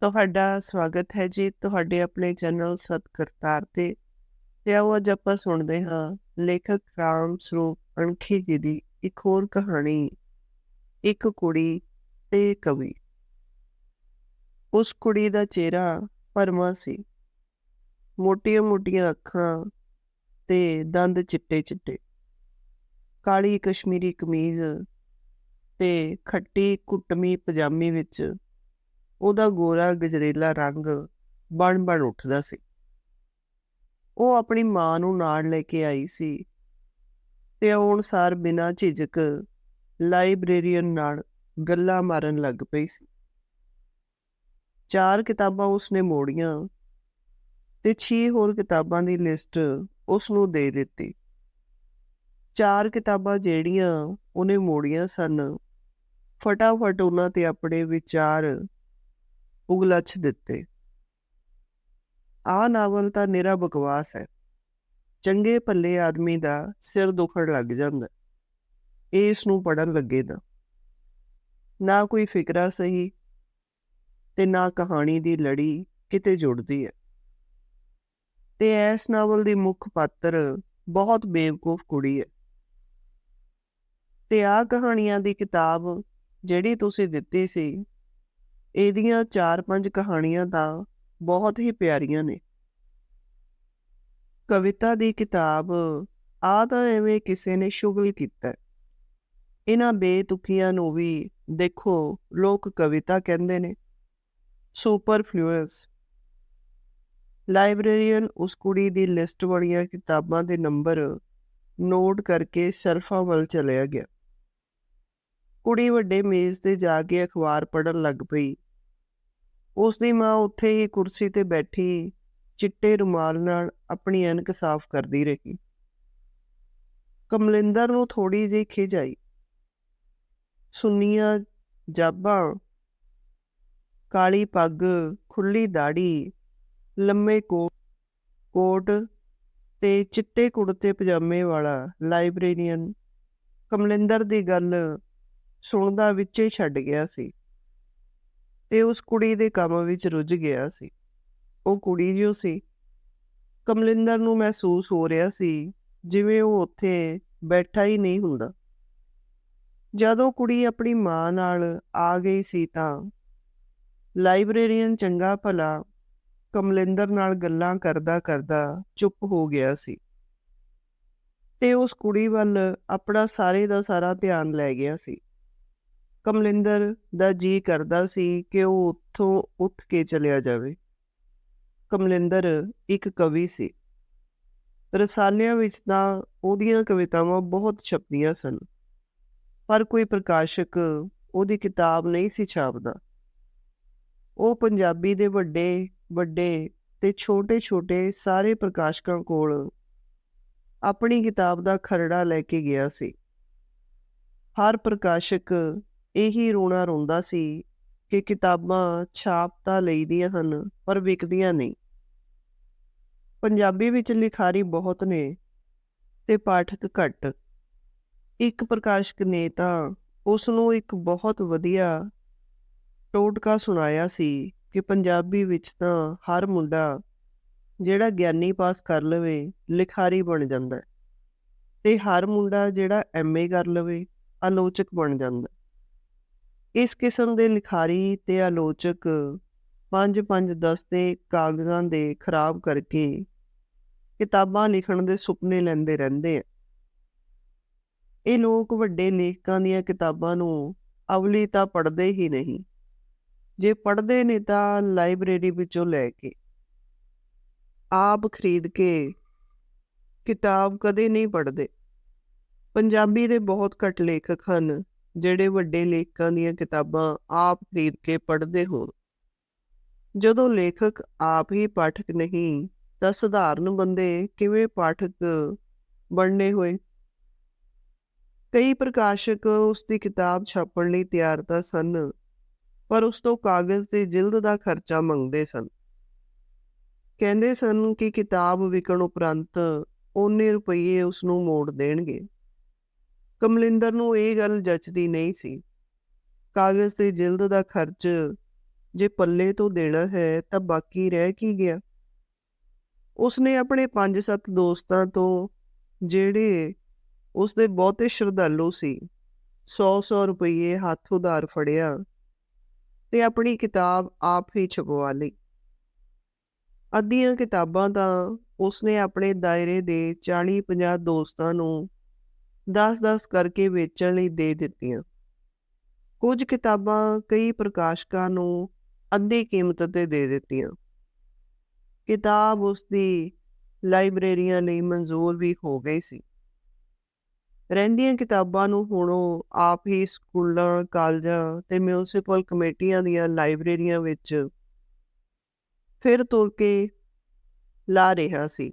ਤੁਹਾਡਾ ਸਵਾਗਤ ਹੈ ਜੀ ਤੁਹਾਡੇ ਆਪਣੇ ਚੈਨਲ ਸਤਕਰਤਾਰ ਤੇ। ਤੇ ਆਓ ਅੱਜ ਆਪਾਂ ਸੁਣਦੇ ਹਾਂ ਲੇਖਕ ਰਾਮ ਸਰੂਪ ਅਣਖੀ ਜੀ ਦੀ ਇੱਕ ਹੋਰ ਕਹਾਣੀ, ਇੱਕ ਕੁੜੀ ਤੇ ਕਵੀ। ਉਸ ਕੁੜੀ ਦਾ ਚਿਹਰਾ ਪਰਮਾ ਸੀ। ਮੋਟੀਆਂ-ਮੋਟੀਆਂ ਅੱਖਾਂ ਤੇ ਦੰਦ ਚਿੱਟੇ-ਚਿੱਟੇ। ਕਾਲੀ ਕਸ਼ਮੀਰੀ ਕਮੀਜ਼ ਤੇ ਖੱਟੀ ਕੁੱਟਮੀ ਪਜਾਮੀ ਵਿੱਚ ਉਹਦਾ ਗੋਰਾ ਗਜਰੇਲਾ ਰੰਗ ਬਣ ਬਣ ਉੱਠਦਾ ਸੀ। ਉਹ ਆਪਣੀ ਮਾਂ ਨੂੰ ਨਾਲ ਲੈ ਕੇ ਆਈ ਸੀ ਤੇ ਆਉਣ ਸਾਰ ਬਿਨਾਂ ਝਿਜਕ ਲਾਇਬ੍ਰੇਰੀਅਨ ਨਾਲ ਗੱਲਾਂ ਮਾਰਨ ਲੱਗ ਪਈ ਸੀ। ਚਾਰ ਕਿਤਾਬਾਂ ਉਸਨੇ ਮੋੜੀਆਂ ਤੇ 6 ਹੋਰ ਕਿਤਾਬਾਂ ਦੀ ਲਿਸਟ ਉਸ ਨੂੰ ਦੇ ਦਿੱਤੀ। ਚਾਰ ਕਿਤਾਬਾਂ ਜਿਹੜੀਆਂ ਉਹਨੇ ਮੋੜੀਆਂ ਸਨ, ਫਟਾਫਟ ਉਹਨਾਂ ਤੇ ਆਪਣੇ ਵਿਚਾਰ ਉਗਲੱਛ ਦਿੱਤੇ। ਆ ਨਾਵਲ ਤਾਂ ਨਿਰਾ ਬਕਵਾਸ ਹੈ। ਚੰਗੇ ਭੱਲੇ ਆਦਮੀ ਦਾ ਸਿਰ ਦੁਖਣ ਲੱਗ ਜਾਂਦਾ ਇਸ ਨੂੰ ਪੜਨ ਲੱਗੇ ਤਾਂ। ਨਾ ਕੋਈ ਫਿਕਰਾ ਸਹੀ ਤੇ ਨਾ ਕਹਾਣੀ ਦੀ ਲੜੀ ਕਿਤੇ ਜੁੜਦੀ ਹੈ। ਤੇ ਇਸ ਨਾਵਲ ਦੀ ਮੁੱਖ ਪਾਤਰ ਬਹੁਤ ਬੇਵਕੂਫ ਕੁੜੀ ਹੈ। ਤੇ ਆ ਕਹਾਣੀਆਂ ਦੀ ਕਿਤਾਬ ਜਿਹੜੀ ਤੁਸੀਂ ਦਿੱਤੀ ਸੀ ਇਹਦੀਆਂ 4-5 ਕਹਾਣੀਆਂ ਤਾਂ ਬਹੁਤ ਹੀ ਪਿਆਰੀਆਂ ਨੇ। ਕਵਿਤਾ ਦੀ ਕਿਤਾਬ ਆ ਤਾਂ ਐਵੇਂ ਕਿਸੇ ਨੇ ਸ਼ੁਗਲ ਕੀਤਾ। ਇਹਨਾਂ ਬੇਤੁਕੀਆਂ ਨੂੰ ਵੀ ਦੇਖੋ ਲੋਕ ਕਵਿਤਾ ਕਹਿੰਦੇ ਨੇ। ਸੁਪਰਫਲੂਅਸ ਲਾਇਬ੍ਰੇਰੀਅਨ ਉਸ ਕੁੜੀ ਦੀ ਲਿਸਟ ਵਾਲੀਆਂ ਕਿਤਾਬਾਂ ਦੇ ਨੰਬਰ ਨੋਟ ਕਰਕੇ ਸ਼ਰਫਾਂ ਵੱਲ ਚਲਿਆ ਗਿਆ। ਕੁੜੀ ਵੱਡੇ ਮੇਜ਼ ਤੇ ਜਾ ਕੇ ਅਖਬਾਰ ਪੜ੍ਹਨ ਲੱਗ ਪਈ। ਉਸ ਦੀ ਮਾਂ ਉੱਥੇ ਹੀ ਕੁਰਸੀ ਤੇ ਬੈਠੀ ਚਿੱਟੇ ਰੁਮਾਲ ਨਾਲ ਆਪਣੀ ਐਨਕ ਸਾਫ਼ ਕਰਦੀ ਰਹੀ। ਕਮਲਿੰਦਰ ਨੂੰ ਥੋੜੀ ਜਿਹੀ ਖਿਜ ਆਈ। ਸੁੰਨੀਆਂ ਜਾਬਾਂ, ਕਾਲੀ ਪੱਗ ਖੁੱਲੀ ਦਾੜੀ ਲੰਮੇ ਕੋਟ ਤੇ ਚਿੱਟੇ ਕੁੜਤੇ ਪਜਾਮੇ ਵਾਲਾ ਲਾਇਬ੍ਰੇਰੀਅਨ। ਕਮਲਿੰਦਰ ਦੀ ਗੱਲ ਸੁਣਦਾ ਵਿੱਚੇ ਛੱਡ ਗਿਆ ਸੀ। ਤੇ ਉਸ ਕੁੜੀ ਦੇ ਕੰਮ ਵਿੱਚ ਰੁੱਝ ਗਿਆ ਸੀ। ਉਹ ਕੁੜੀ ਜੋ ਸੀ, ਕਮਲਿੰਦਰ ਨੂੰ ਮਹਿਸੂਸ ਹੋ ਰਿਹਾ ਸੀ, ਜਿਵੇਂ ਉਹ ਉੱਥੇ ਬੈਠਾ ਹੀ ਨਹੀਂ ਹੁੰਦਾ। ਜਦੋਂ ਕੁੜੀ ਆਪਣੀ ਮਾਂ ਨਾਲ ਆ ਗਈ ਸੀ ਤਾਂ ਲਾਇਬ੍ਰੇਰੀਅਨ ਚੰਗਾ ਭਲਾ ਕਮਲਿੰਦਰ ਨਾਲ ਗੱਲਾਂ ਕਰਦਾ ਕਰਦਾ ਚੁੱਪ ਹੋ ਗਿਆ ਸੀ। ਤੇ ਉਸ ਕੁੜੀ ਵੱਲ ਆਪਣਾ ਸਾਰੇ ਦਾ ਸਾਰਾ ਧਿਆਨ ਲੈ ਗਿਆ ਸੀ। ਕਮਲਿੰਦਰ ਦਾ ਜੀ ਕਰਦਾ ਸੀ ਕਿ ਉਹ ਉੱਥੋਂ ਉੱਠ ਕੇ ਚਲਿਆ ਜਾਵੇ। ਕਮਲਿੰਦਰ ਇੱਕ ਕਵੀ ਸੀ। ਰਸਾਲਿਆਂ ਵਿੱਚ ਤਾਂ ਉਹਦੀਆਂ ਕਵਿਤਾਵਾਂ ਬਹੁਤ ਛਪਦੀਆਂ ਸਨ। ਪਰ ਕੋਈ ਪ੍ਰਕਾਸ਼ਕ ਉਹਦੀ ਕਿਤਾਬ ਨਹੀਂ ਸੀ ਛਾਪਦਾ। ਉਹ ਪੰਜਾਬੀ ਦੇ ਵੱਡੇ ਵੱਡੇ ਤੇ ਛੋਟੇ-ਛੋਟੇ ਸਾਰੇ ਪ੍ਰਕਾਸ਼ਕਾਂ ਕੋਲ ਆਪਣੀ ਕਿਤਾਬ ਦਾ ਖਰੜਾ ਲੈ ਕੇ ਗਿਆ ਸੀ। ਹਰ ਪ੍ਰਕਾਸ਼ਕ ਇਹੀ ਰੋਣਾ ਰੋਂਦਾ ਸੀ ਕਿ ਕਿਤਾਬਾਂ ਛਾਪ ਤਾਂ ਲਈਦੀਆਂ ਹਨ, ਪਰ ਵਿਕਦੀਆਂ ਨਹੀਂ। ਪੰਜਾਬੀ ਵਿੱਚ ਲਿਖਾਰੀ ਬਹੁਤ ਨੇ ਤੇ ਪਾਠਕ ਘੱਟ। ਇੱਕ ਪ੍ਰਕਾਸ਼ਕ ਨੇ ਤਾਂ ਉਸ ਨੂੰ ਇੱਕ ਬਹੁਤ ਵਧੀਆ ਟੋਟਕਾ ਸੁਣਾਇਆ ਸੀ ਕਿ ਪੰਜਾਬੀ ਵਿੱਚ ਤਾਂ ਹਰ ਮੁੰਡਾ ਜਿਹੜਾ ਗਿਆਨੀ ਪਾਸ ਕਰ ਲਵੇ, ਲਿਖਾਰੀ ਬਣ ਜਾਂਦਾ ਤੇ ਹਰ ਮੁੰਡਾ ਜਿਹੜਾ ਐਮਏ ਕਰ ਲਵੇ, ਆਲੋਚਕ ਬਣ ਜਾਂਦਾ ਇਸ ਕਿਸਮ ਦੇ ਲਿਖਾਰੀ ਤੇ ਆਲੋਚਕ 5-5 ਦਸਤੇ ਕਾਗਜ਼ਾਂ ਦੇ ਖਰਾਬ ਕਰਕੇ ਕਿਤਾਬਾਂ ਲਿਖਣ ਦੇ ਸੁਪਨੇ ਲੈਂਦੇ ਰਹਿੰਦੇ ਆ। ਇਹ ਲੋਕ ਵੱਡੇ ਲੇਖਕਾਂ ਦੀਆਂ ਕਿਤਾਬਾਂ ਨੂੰ ਅਵਲੀ ਤਾਂ ਪੜ੍ਹਦੇ ਹੀ ਨਹੀਂ। ਜੇ ਪੜ੍ਹਦੇ ਨੇ ਤਾਂ ਲਾਇਬ੍ਰੇਰੀ ਵਿੱਚੋਂ ਲੈ ਕੇ ਆਪ ਖਰੀਦ ਕੇ ਕਿਤਾਬ ਕਦੇ ਨਹੀਂ ਪੜ੍ਹਦੇ। ਪੰਜਾਬੀ ਦੇ ਬਹੁਤ ਘੱਟ ਲੇਖਕ ਹਨ। ਜਿਹੜੇ ਵੱਡੇ ਲੇਖਕਾਂ ਦੀਆਂ ਕਿਤਾਬਾਂ ਆਪ ਖਰੀਦ ਕੇ ਪੜ੍ਹਦੇ ਹੋ ਜਦੋਂ ਲੇਖਕ ਆਪ ਹੀ ਪਾਠਕ ਨਹੀਂ, ਤਾਂ ਸਧਾਰਨ ਬੰਦੇ ਕਿਵੇਂ ਪਾਠਕ ਬਣਨੇ ਹੋਏ? ਕਈ ਪ੍ਰਕਾਸ਼ਕ ਉਸ ਦੀ ਕਿਤਾਬ ਛਾਪਣ ਲਈ ਤਿਆਰ ਤਾਂ ਸਨ, ਪਰ ਉਸ ਤੋਂ ਕਾਗਜ਼ ਤੇ ਜਿਲਦ ਦਾ ਖਰਚਾ ਮੰਗਦੇ ਸਨ। ਕਹਿੰਦੇ ਸਨ ਕਿ ਕਿਤਾਬ ਵਿਕਣ ਉਪਰੰਤ ਉਹਨੇ ਰੁਪਏ ਉਸ ਨੂੰ ਮੋੜ ਦੇਣਗੇ। ਕਮਲਿੰਦਰ ਨੂੰ ਇਹ ਗੱਲ ਜੱਚਦੀ ਨਹੀਂ ਸੀ। ਕਾਗਜ਼ ਤੇ ਜਿਲਦ ਦਾ ਖਰਚ ਜੇ ਪੱਲੇ ਤੋਂ ਦੇਣਾ ਹੈ ਤਾਂ ਬਾਕੀ ਰਹਿ ਕੀ ਗਿਆ? ਉਸਨੇ ਆਪਣੇ 5-7 ਦੋਸਤਾਂ ਤੋਂ ਜਿਹੜੇ ਉਸਦੇ ਬਹੁਤੇ ਸ਼ਰਧਾਲੂ ਸੀ 100-100 ਰੁਪਏ ਹੱਥ ਉਧਾਰ ਫੜਿਆ ਤੇ ਆਪਣੀ ਕਿਤਾਬ ਆਪ ਹੀ ਛਪਵਾ ਲਈ। ਅੱਧੀਆਂ ਕਿਤਾਬਾਂ ਤਾਂ ਉਸਨੇ ਆਪਣੇ ਦਾਇਰੇ ਦੇ 40-50 ਦੋਸਤਾਂ ਨੂੰ 10-10 ਕਰਕੇ ਵੇਚਣ ਲਈ ਦੇ ਦਿੱਤੀਆਂ। ਕੁਝ ਕਿਤਾਬਾਂ ਕਈ ਪ੍ਰਕਾਸ਼ਕਾਂ ਨੂੰ ਅੱਧੀ ਕੀਮਤ ਤੇ ਦੇ ਦਿੱਤੀਆਂ। ਕਿਤਾਬ ਉਸਦੀ ਲਾਇਬ੍ਰੇਰੀਆਂ ਲਈ ਮਨਜ਼ੂਰ ਵੀ ਹੋ ਗਈ ਸੀ। ਰਹਿੰਦੀਆਂ ਕਿਤਾਬਾਂ ਨੂੰ ਹੁਣ ਉਹ ਆਪ ਹੀ ਸਕੂਲਾਂ, ਕਾਲਜਾਂ ਤੇ ਮਿਊਨਿਸਪਲ ਕਮੇਟੀਆਂ ਦੀਆਂ ਲਾਇਬ੍ਰੇਰੀਆਂ ਵਿੱਚ ਫਿਰ ਤੁਰ ਕੇ ਲਾ ਰਿਹਾ ਸੀ।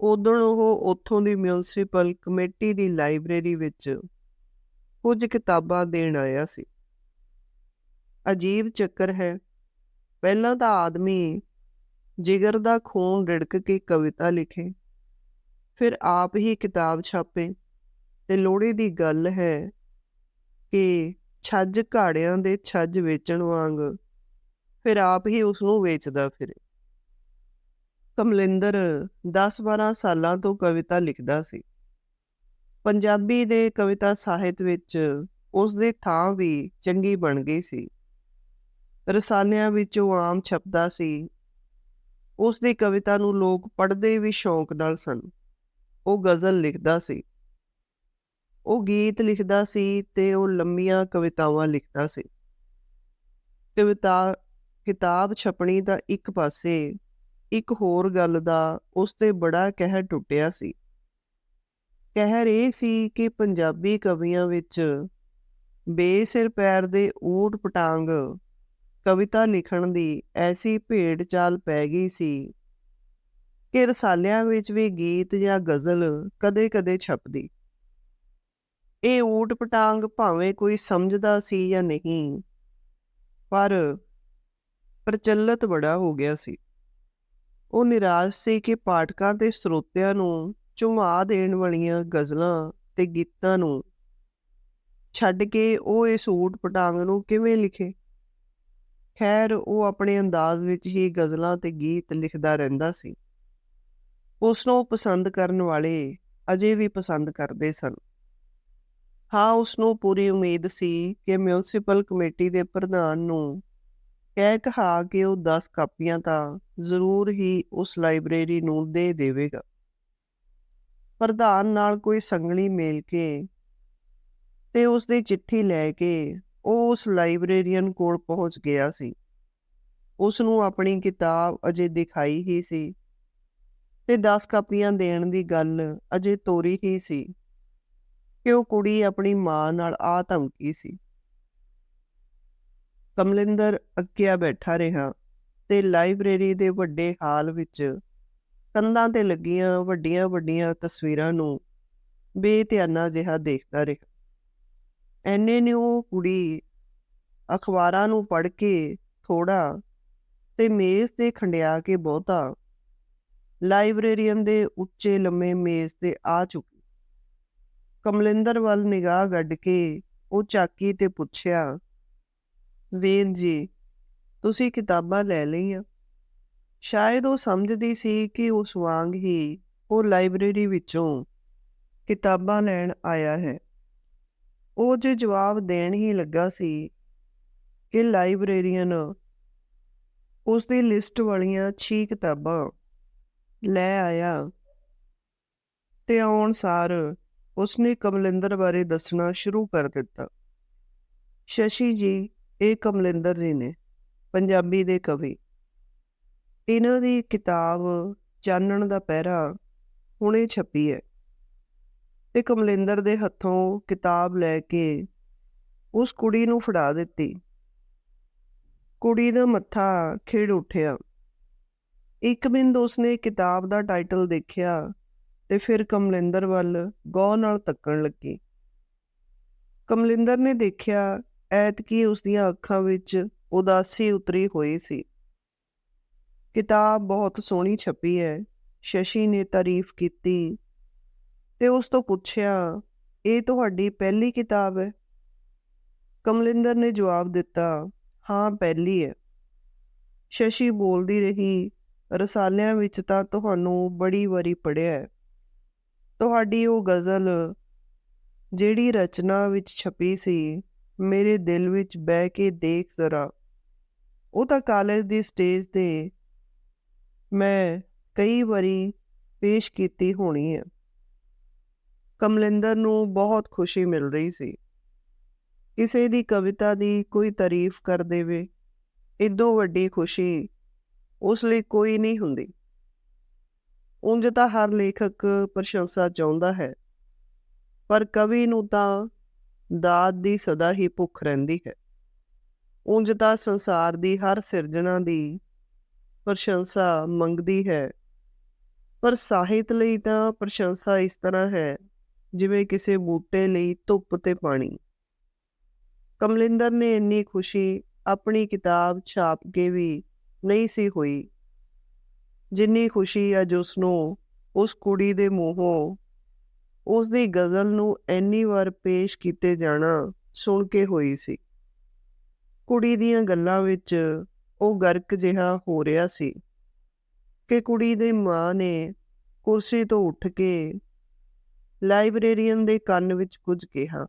ਉਦੋਂ ਉਹ ਉੱਥੋਂ ਦੀ ਮਿਊਨਿਸਪਲ ਕਮੇਟੀ ਦੀ ਲਾਇਬ੍ਰੇਰੀ ਵਿੱਚ ਕੁਝ ਕਿਤਾਬਾਂ ਦੇਣ ਆਇਆ ਸੀ। ਅਜੀਬ ਚੱਕਰ ਹੈ, ਪਹਿਲਾਂ ਤਾਂ ਆਦਮੀ ਜਿਗਰ ਦਾ ਖੂਨ ਰਿੜਕ ਕੇ ਕਵਿਤਾ ਲਿਖੇ, ਫਿਰ ਆਪ ਹੀ ਕਿਤਾਬ ਛਾਪੇ ਤੇ ਲੋੜੀ ਦੀ ਗੱਲ ਹੈ ਕਿ ਛੱਜ ਘਾੜਿਆਂ ਦੇ ਛੱਜ ਵੇਚਣ ਵਾਂਗ ਫਿਰ ਆਪ ਹੀ ਉਸ ਨੂੰ ਵੇਚਦਾ ਫਿਰੇ। ਕਮਲਿੰਦਰ 10-12 ਸਾਲਾਂ ਤੋਂ ਕਵਿਤਾ ਲਿਖਦਾ ਸੀ। ਪੰਜਾਬੀ ਦੇ ਕਵਿਤਾ ਸਾਹਿਤ ਵਿੱਚ ਉਸ ਦੇ ਥਾਂ ਵੀ ਚੰਗੀ ਬਣ ਗਈ ਸੀ। ਰਸਾਲਿਆਂ ਵਿੱਚ ਉਹ ਆਮ ਛਪਦਾ ਸੀ। ਉਸ ਦੀ ਕਵਿਤਾ ਨੂੰ ਲੋਕ ਪੜ੍ਹਦੇ ਵੀ ਸ਼ੌਂਕ ਨਾਲ ਸਨ। ਉਹ ਗਜ਼ਲ ਲਿਖਦਾ ਸੀ। ਉਹ ਗੀਤ ਲਿਖਦਾ ਸੀ ਤੇ ਉਹ ਲੰਮੀਆਂ ਕਵਿਤਾਵਾਂ ਲਿਖਦਾ ਸੀ। ਕਵਿਤਾ ਕਿਤਾਬ ਛਪਣੀ ਦਾ ਇੱਕ ਪਾਸੇ ਇੱਕ ਹੋਰ ਗੱਲ ਦਾ ਉਸ ਤੇ ਬੜਾ ਕਹਿਰ ਟੁੱਟਿਆ ਸੀ। ਕਹਿਰ ਇਹ ਸੀ ਕਿ ਪੰਜਾਬੀ ਕਵੀਆਂ ਵਿੱਚ ਬੇਸਿਰ ਪੈਰ ਦੇ ਊਟ ਪਟਾਂਗ ਕਵਿਤਾ ਲਿਖਣ ਦੀ ਐਸੀ ਭੇਡ ਚਾਲ ਪੈ ਗਈ ਸੀ ਕਿ ਰਸਾਲਿਆਂ ਵਿੱਚ ਵੀ ਗੀਤ ਜਾਂ ਗਜ਼ਲ ਕਦੇ-ਕਦੇ ਛਪਦੀ। ਇਹ ਊਟ ਪਟਾਂਗ ਭਾਵੇਂ ਕੋਈ ਸਮਝਦਾ ਸੀ ਜਾਂ ਨਹੀਂ, ਪਰ ਪ੍ਰਚਲਿਤ ਬੜਾ ਹੋ ਗਿਆ ਸੀ। ਉਹ ਨਿਰਾਸ਼ ਸੀ ਕਿ ਪਾਠਕਾਂ ਤੇ ਸਰੋਤਿਆਂ ਨੂੰ ਝੁਮਾ ਦੇਣ ਵਾਲੀਆਂ ਗਜ਼ਲਾਂ ਤੇ ਗੀਤਾਂ ਨੂੰ ਛੱਡ ਕੇ ਉਹ ਇਸ ਊਟ ਪਟਾਂਗ ਨੂੰ ਕਿਵੇਂ ਲਿਖੇ? ਖੈਰ, ਉਹ ਆਪਣੇ ਅੰਦਾਜ਼ ਵਿੱਚ ਹੀ ਗਜ਼ਲਾਂ ਤੇ ਗੀਤ ਲਿਖਦਾ ਰਹਿੰਦਾ ਸੀ। ਉਸ ਨੂੰ ਪਸੰਦ ਕਰਨ ਵਾਲੇ ਅਜੇ ਵੀ ਪਸੰਦ ਕਰਦੇ ਸਨ। ਹਾਂ ਉਸ ਨੂੰ ਪੂਰੀ ਉਮੀਦ ਸੀ ਕਿ ਮਿਊਨਿਸਪਲ ਕਮੇਟੀ ਦੇ ਪ੍ਰਧਾਨ ਨੂੰ ਕਹਿ ਕਹਾ ਕੇ ਉਹ 10 ਕਾਪੀਆਂ ਤਾਂ ਜ਼ਰੂਰ ਹੀ ਉਸ ਲਾਇਬ੍ਰੇਰੀ ਨੂੰ ਦੇ ਦੇਵੇਗਾ। ਪ੍ਰਧਾਨ ਨਾਲ ਕੋਈ ਸੰਗਲੀ ਮੇਲ ਕੇ ਤੇ ਉਸ ਦੀ ਚਿੱਠੀ ਲੈ ਕੇ ਉਹ ਉਸ ਲਾਇਬ੍ਰੇਰੀਅਨ ਕੋਲ ਪਹੁੰਚ ਗਿਆ ਸੀ। ਉਸ ਨੂੰ ਆਪਣੀ ਕਿਤਾਬ ਅਜੇ ਦਿਖਾਈ ਹੀ ਸੀ ਤੇ 10 ਕਾਪੀਆਂ ਦੇਣ ਦੀ ਗੱਲ ਅਜੇ ਤੋਰੀ ਹੀ ਸੀ ਕਿ ਉਹ ਕੁੜੀ ਆਪਣੀ ਮਾਂ ਨਾਲ ਆ ਧਮਕੀ ਸੀ। ਕਮਲਿੰਦਰ ਅੱਕਿਆ ਬੈਠਾ ਰਿਹਾ ਤੇ ਲਾਇਬ੍ਰੇਰੀ ਦੇ ਵੱਡੇ ਹਾਲ ਵਿੱਚ ਕੰਧਾਂ ਤੇ ਲੱਗੀਆਂ ਵੱਡੀਆਂ-ਵੱਡੀਆਂ ਤਸਵੀਰਾਂ ਨੂੰ ਬੇਧਿਆਨਾ ਜਿਹਾ ਦੇਖਦਾ ਰਿਹਾ। ਐਨੇ ਨੇ ਉਹ ਕੁੜੀ ਅਖਬਾਰਾਂ ਨੂੰ ਪੜ੍ਹ ਕੇ ਥੋੜਾ ਤੇ ਮੇਜ਼ ਤੇ ਖੰਡਿਆ ਕੇ ਬਹੁਤਾ ਲਾਇਬ੍ਰੇਰੀਅਨ ਦੇ ਉੱਚੇ ਲੰਮੇ ਮੇਜ਼ ਤੇ ਆ ਚੁੱਕੀ। ਕਮਲਿੰਦਰ ਵੱਲ ਨਿਗਾਹ ਗੱਡ ਕੇ ਉਹ ਚਾਕੀ ਤੇ ਪੁੱਛਿਆ ਵੀਰ ਜੀ, ਤੁਸੀਂ ਕਿਤਾਬਾਂ ਲੈ ਲਈਆਂ। ਸ਼ਾਇਦ ਉਹ ਸਮਝਦੀ ਸੀ ਕਿ ਉਸ ਵਾਂਗ ਹੀ ਉਹ ਲਾਇਬ੍ਰੇਰੀ ਵਿੱਚੋਂ ਕਿਤਾਬਾਂ ਲੈਣ ਆਇਆ ਹੈ। ਉਹ ਜੇ ਜਵਾਬ ਦੇਣ ਹੀ ਲੱਗਾ ਸੀ ਕਿ ਲਾਇਬ੍ਰੇਰੀਅਨ ਉਸ ਦੀ ਲਿਸਟ ਵਾਲੀਆਂ 6 ਕਿਤਾਬਾਂ ਲੈ ਆਇਆ ਤੇ ਆਉਣ ਸਾਰ ਉਸਨੇ ਕਮਲਿੰਦਰ ਬਾਰੇ ਦੱਸਣਾ ਸ਼ੁਰੂ ਕਰ ਦਿੱਤਾ। ਸ਼ਸ਼ੀ ਜੀ ਇਹ ਕਮਲਿੰਦਰ ਜੀ ਨੇ, ਪੰਜਾਬੀ ਦੇ ਕਵੀ। ਇਹਨਾਂ ਦੀ ਕਿਤਾਬ ਚਾਨਣ ਦਾ ਪਹਿਰਾ ਹੁਣੇ ਛਪੀ ਹੈ ਤੇ ਕਮਲਿੰਦਰ ਦੇ ਹੱਥੋਂ ਕਿਤਾਬ ਲੈ ਕੇ ਉਸ ਕੁੜੀ ਨੂੰ ਫੜਾ ਦਿੱਤੀ। ਕੁੜੀ ਦਾ ਮੱਥਾ ਖਿੜ ਉੱਠਿਆ। ਇੱਕ ਬਿੰਦ ਉਸਨੇ ਕਿਤਾਬ ਦਾ ਟਾਈਟਲ ਦੇਖਿਆ ਤੇ ਫਿਰ ਕਮਲਿੰਦਰ ਵੱਲ ਗੌਰ ਨਾਲ ਤੱਕਣ ਲੱਗੀ। ਕਮਲਿੰਦਰ ਨੇ ਦੇਖਿਆ ਐਤਕੀ ਉਸ ਦੀਆਂ ਅੱਖਾਂ ਵਿੱਚ ਉਦਾਸੀ ਉਤਰੀ ਹੋਈ ਸੀ। ਕਿਤਾਬ ਬਹੁਤ ਸੋਹਣੀ ਛਪੀ ਹੈ। ਸ਼ਸ਼ੀ ਨੇ ਤਾਰੀਫ ਕੀਤੀ ਤੇ ਉਸ ਤੋਂ ਪੁੱਛਿਆ, ਇਹ ਤੁਹਾਡੀ ਪਹਿਲੀ ਕਿਤਾਬ ਹੈ? ਕਮਲਿੰਦਰ ਨੇ ਜਵਾਬ ਦਿੱਤਾ, ਹਾਂ, ਪਹਿਲੀ ਹੈ। ਸ਼ਸ਼ੀ ਬੋਲਦੀ ਰਹੀ, ਰਸਾਲਿਆਂ ਵਿੱਚ ਤਾਂ ਤੁਹਾਨੂੰ ਬੜੀ ਵਾਰੀ ਪੜਿਆ ਹੈ। ਤੁਹਾਡੀ ਉਹ ਗਜ਼ਲ ਜਿਹੜੀ ਰਚਨਾ ਵਿੱਚ ਛਪੀ ਸੀ ਮੇਰੇ ਦਿਲ ਵਿੱਚ ਬਹਿ ਕੇ ਦੇਖ ਜ਼ਰਾ। ਉਹ ਤਾਂ ਕਾਲਜ ਦੀ ਸਟੇਜ ਤੇ ਮੈਂ ਕਈ ਵਾਰੀ ਪੇਸ਼ ਕੀਤੀ ਹੋਣੀ ਹੈ। ਕਮਲਿੰਦਰ ਨੂੰ ਬਹੁਤ ਖੁਸ਼ੀ ਮਿਲ ਰਹੀ ਸੀ। ਕਿਸੇ ਦੀ ਕਵਿਤਾ ਦੀ ਕੋਈ ਤਾਰੀਫ ਕਰ ਦੇਵੇ ਇਦੋਂ ਵੱਡੀ ਖੁਸ਼ੀ ਉਸ ਲਈ ਕੋਈ ਨਹੀਂ ਹੁੰਦੀ। ਉਂਝ ਤਾਂ ਹਰ ਲੇਖਕ ਪ੍ਰਸ਼ੰਸਾ ਚਾਹੁੰਦਾ ਹੈ, ਪਰ ਕਵੀ ਨੂੰ ਤਾਂ ਦਾਤ ਦੀ ਸਦਾ ਹੀ ਭੁੱਖ ਰਹਿੰਦੀ ਹੈ। ਉਂਝ ਤਾਂ ਸੰਸਾਰ ਦੀ ਹਰ ਸਿਰਜਣਾ ਦੀ ਪ੍ਰਸ਼ੰਸਾ ਮੰਗਦੀ ਹੈ। ਪਰ ਸਾਹਿਤ ਲਈ ਤਾਂ ਪ੍ਰਸ਼ੰਸਾ ਇਸ ਤਰ੍ਹਾਂ ਹੈ, ਜਿਵੇਂ ਕਿਸੇ ਬੂਟੇ ਲਈ ਧੁੱਪ ਤੇ ਪਾਣੀ। ਕਮਲਿੰਦਰ ਨੇ ਇੰਨੀ ਖੁਸ਼ੀ ਆਪਣੀ ਕਿਤਾਬ ਛਾਪ ਕੇ ਵੀ ਨਹੀਂ ਸੀ ਹੋਈ, ਜਿੰਨੀ ਖੁਸ਼ੀ ਅੱਜ ਉਸ ਨੂੰ ਉਸ ਕੁੜੀ ਦੇ ਮੂੰਹੋਂ ਉਸ ਦੀ ਗਜ਼ਲ ਨੂੰ ਇੰਨੀ ਵਾਰ ਪੇਸ਼ ਕੀਤੇ ਜਾਣਾ ਸੁਣ ਕੇ ਹੋਈ ਸੀ। ਕੁੜੀ ਦੀਆਂ ਗੱਲਾਂ ਵਿੱਚ ਉਹ ਗਰਕ ਜਿਹਾ ਹੋ ਰਿਹਾ ਸੀ ਕਿ ਕੁੜੀ ਦੇ ਮਾਂ ਨੇ ਕੁਰਸੀ ਤੋਂ ਉੱਠ ਕੇ ਲਾਇਬ੍ਰੇਰੀਅਨ ਦੇ ਕੰਨ ਵਿੱਚ ਕੁਝ ਕਿਹਾ।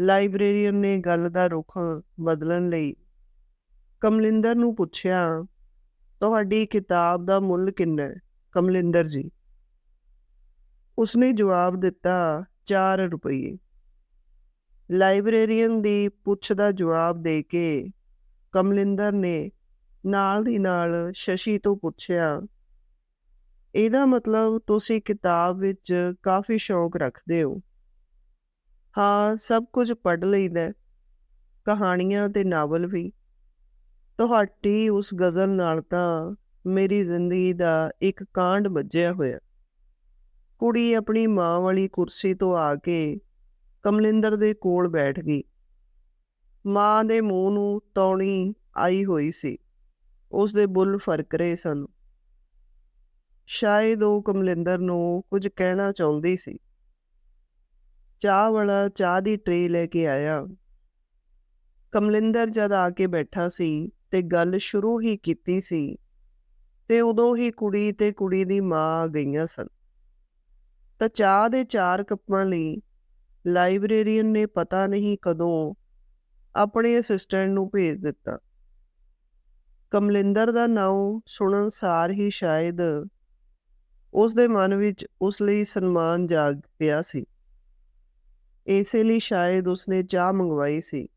ਲਾਇਬ੍ਰੇਰੀਅਨ ਨੇ ਗੱਲ ਦਾ ਰੁਖ ਬਦਲਣ ਲਈ ਕਮਲਿੰਦਰ ਨੂੰ ਪੁੱਛਿਆ, ਤੁਹਾਡੀ ਕਿਤਾਬ ਦਾ ਮੁੱਲ ਕਿੰਨਾ ਹੈ? ਕਮਲਿੰਦਰ ਜੀ ਉਸਨੇ ਜਵਾਬ ਦਿੱਤਾ 4 ਰੁਪਏ ਲਾਇਬ੍ਰੇਰੀਅਨ ਦੀ ਪੁੱਛ ਦਾ ਜਵਾਬ ਦੇ ਕੇ ਕਮਲਿੰਦਰ ਨੇ ਨਾਲ ਦੀ ਨਾਲ ਸ਼ਸ਼ੀ ਤੋਂ ਪੁੱਛਿਆ, ਇਹਦਾ ਮਤਲਬ ਤੁਸੀਂ ਕਿਤਾਬ ਵਿੱਚ ਕਾਫੀ ਸ਼ੌਕ ਰੱਖਦੇ ਹੋ। ਹਾਂ, ਸਭ ਕੁਝ ਪੜ੍ਹ ਲਈਦਾ ਕਹਾਣੀਆਂ ਤੇ ਨਾਵਲ ਵੀ। ਤੁਹਾਡੀ ਉਸ ਗਜ਼ਲ ਨਾਲ ਤਾਂ ਮੇਰੀ ਜ਼ਿੰਦਗੀ ਦਾ ਇੱਕ ਕਾਂਡ ਵੱਜਿਆ ਹੋਇਆ। ਕੁੜੀ ਆਪਣੀ ਮਾਂ ਵਾਲੀ ਕੁਰਸੀ ਤੋਂ ਆ ਕੇ ਕਮਲਿੰਦਰ ਦੇ ਕੋਲ ਬੈਠ ਗਈ। ਮਾਂ ਦੇ ਮੂੰਹ ਨੂੰ ਤੌਣੀ ਆਈ ਹੋਈ ਸੀ। ਉਸ ਦੇ ਬੁੱਲ ਫ਼ਰਕ ਰਹੇ ਸਨ। ਸ਼ਾਇਦ ਉਹ ਕਮਲਿੰਦਰ ਨੂੰ ਕੁਝ ਕਹਿਣਾ ਚਾਹੁੰਦੀ ਸੀ। ਚਾਹ ਵਾਲਾ ਚਾਹ ਦੀ ਟਰੇ ਲੈ ਕੇ ਆਇਆ। ਕਮਲਿੰਦਰ ਜਦ ਆ ਕੇ ਬੈਠਾ ਸੀ ਤੇ ਗੱਲ ਸ਼ੁਰੂ ਹੀ ਕੀਤੀ ਸੀ ਤੇ ਉਦੋਂ ਹੀ ਕੁੜੀ ਤੇ ਕੁੜੀ ਦੀ ਮਾਂ ਆ ਗਈਆਂ ਸਨ। ਤਾਂ ਚਾਹ ਦੇ ਚਾਰ ਕੱਪਾਂ ਲਈ ਲਾਇਬ੍ਰੇਰੀਅਨ ਨੇ ਪਤਾ ਨਹੀਂ ਕਦੋਂ ਆਪਣੇ ਅਸਿਸਟੈਂਟ ਨੂੰ ਭੇਜ ਦਿੱਤਾ। ਕਮਲਿੰਦਰ ਦਾ ਨਾਮ ਸੁਣਨ ਸਾਰ ਹੀ ਸ਼ਾਇਦ ਉਸ ਦੇ ਮਨ ਵਿੱਚ ਉਸ ਲਈ ਸਨਮਾਨ ਜਾਗ ਪਿਆ ਸੀ। ਇਸੇ ਲਈ ਸ਼ਾਇਦ ਉਸਨੇ ਚਾਹ ਮੰਗਵਾਈ ਸੀ।